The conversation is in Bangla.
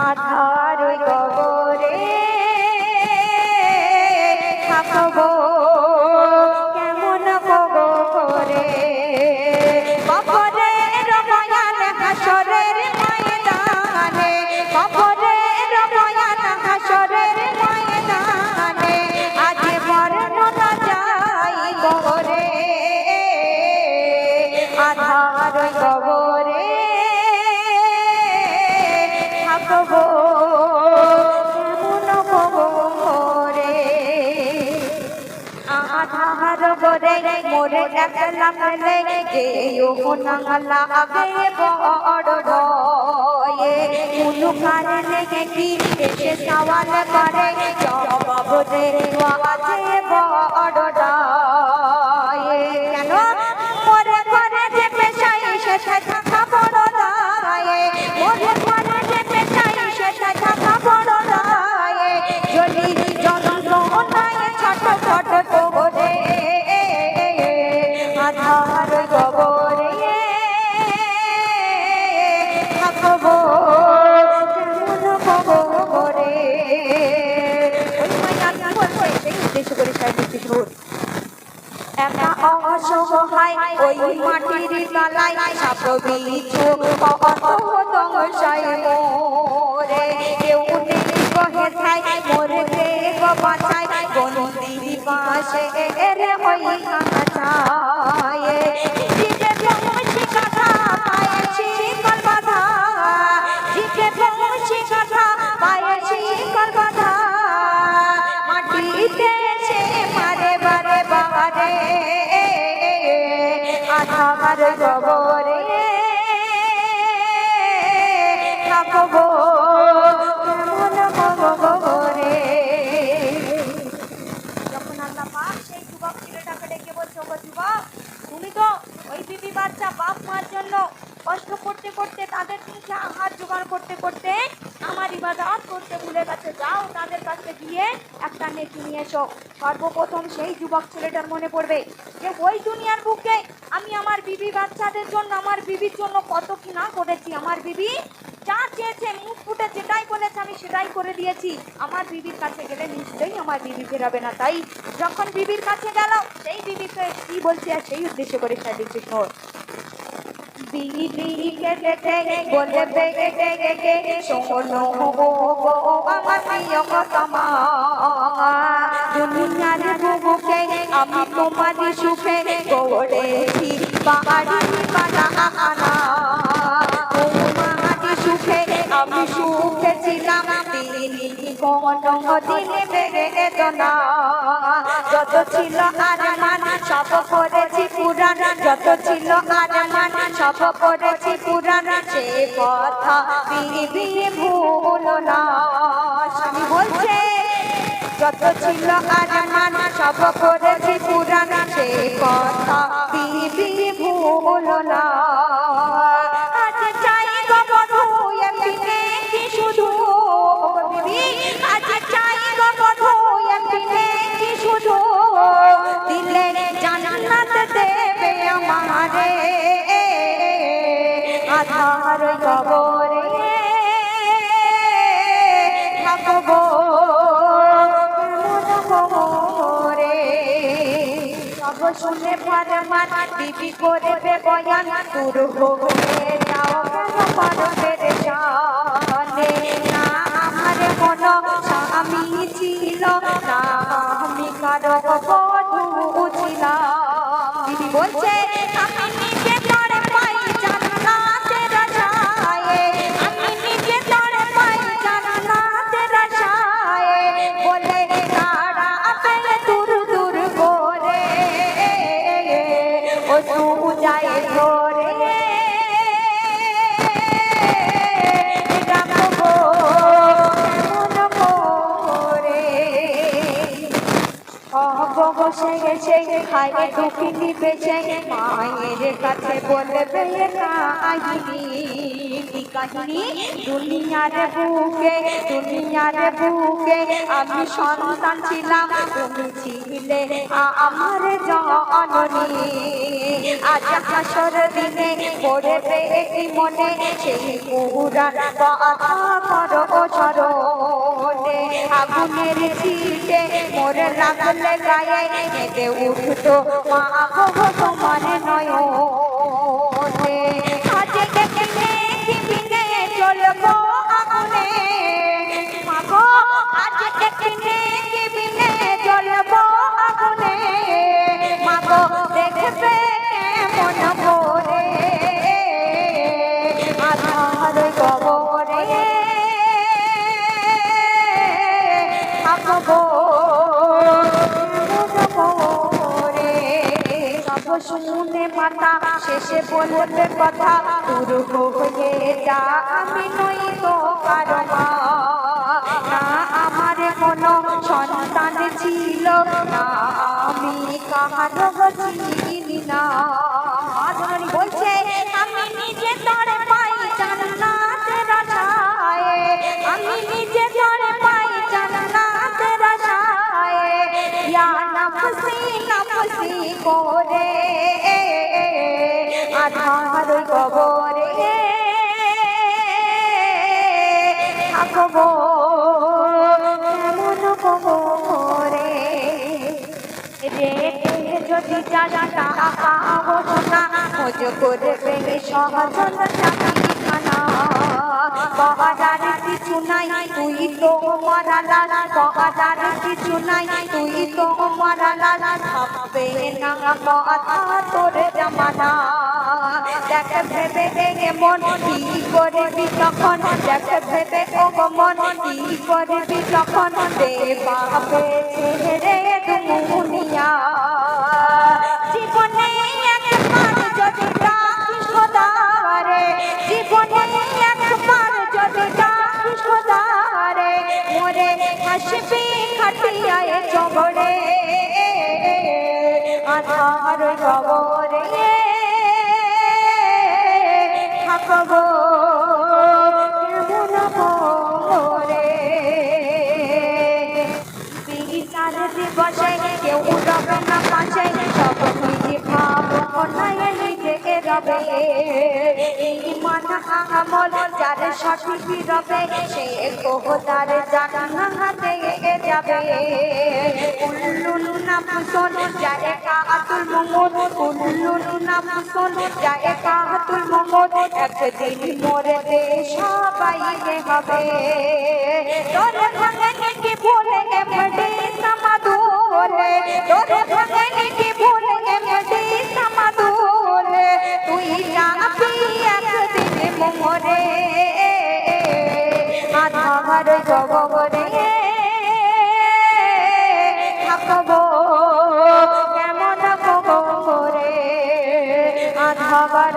আধার ওই মোরে একলা লেগে কেউ নাঙ্গলা আগে বড় ডয়ে কোনো কারণে কি এসে সওয়াল করে, জবাব দেওয়া বড় করে, সাহেব কিশোর একা অসহায় ওই মাটির তলায় সাপ বিছু অত দংশায় মোরে। কেউ কহে থাই মোরে কে বন্দির পাশে এরে ওই কাঁচায় তুমি তো ওই বিবি বাচ্চা বাপ মার জন্য কষ্ট করতে করতে তাদের আহার জোগাড় করতে করতে আমার ইবাদত করতে ভুলে গেছে। যাও, তাদের কাছে গিয়ে একটা নেকি নিয়ে এসো। সর্বপ্রথম সেই যুবক ছেলেটার মনে পড়বে যে, ওই দুনিয়ার বুকে আমি আমার বিবি বাচ্চাদের জন্য, আমার বিবির জন্য কত কি না করেছি। আমার বিবি যা চেয়েছে, মুখ ফুটে যেটাই বলেছে, আমি সেটাই করে দিয়েছি। আমার বিবির কাছে গেলে নিশ্চয়ই আমার বিবি ফেরাবে না। তাই যখন বিবির কাছে গেল, সেই বিবিকে কি বলছে, আর সেই উদ্দেশ্য করে কৃষ্ণ বিড়ি বিড়ি কেটে কেটে বলে বেগে বেগে গে শোনো গো গো আমার প্রিয় কথা দুনিয়ার বুকে আমি তোমার সুখে গড়েছি বাড়ি কোন দিনে বেদনা যত ছিল আর মান সব করেছি পুরাণ। যত ছিল আর মান সব করেছি পুরাণ। সে কথা বিবি ভুলো না। স্বামী বলছে, যত ছিল আরমান, সব করেছি সে কথা ভুলো না। আধার কবরে থাকব। শুনে ফরমান বিবি করবে বয়ান তুর হোকে বসে গেছে খায় দুঃখিনী বেছে মায়ের কাছে বলবে কাহিনী কাহিনী? দুনিয়ার বুকে দুনিয়ার বুকে আমি সন্তান ছিলাম। তুমি ছিলে আমার জননী। আজ হাসর দিনে পড়বে কি মনে। সেই চরণে আগুনের ছিটে মোর লাগলে গায়ে হেঁটে উঠতো। মা তোমার নয় আজকে শুনে মাতা শেষে বলবে কথা পুরো হয়ে যা আমি নই তো কারও মা। না, আমার কোনো সন্তান ছিল, না, আমি কাহারো চিনি না বলছে আধার কবরে থাকব এমন কবরে রে যদি জানা টাকা না খোঁজ করবে সহজ চাকরিখানা কহাদার কিছু নাই, তুই তো মারালা কহাদার কিছু নাই, তুই তো মারালা ভাববে না কথা তোর জামানা। দেখ, ভেবে দেখে মন কি করবি তখন? দেখ, ভেবে ও মন কি করবি তখন? দেবা ছেড়ে দুনিয়া জীবনে আধার জবরে থাকব কেমন করে বিচার দিবসে কেউ উঠবে না পাশে সব নিজে ভাব অন্যায় নিজে রবে। আমল যার সঠিক রবে সে কোহদার জান্নাতে যাবে কুল্লুন নাম শোন কাহাতুল মোমন কুল্লুন নাম শোন কাহাতুল মোমন একদিন মোরে দে সবাই হবে তোর ভাঙনে কি ভুলে এমডি সমাদুরে তোর ভাঙনে কি ভুলে সবার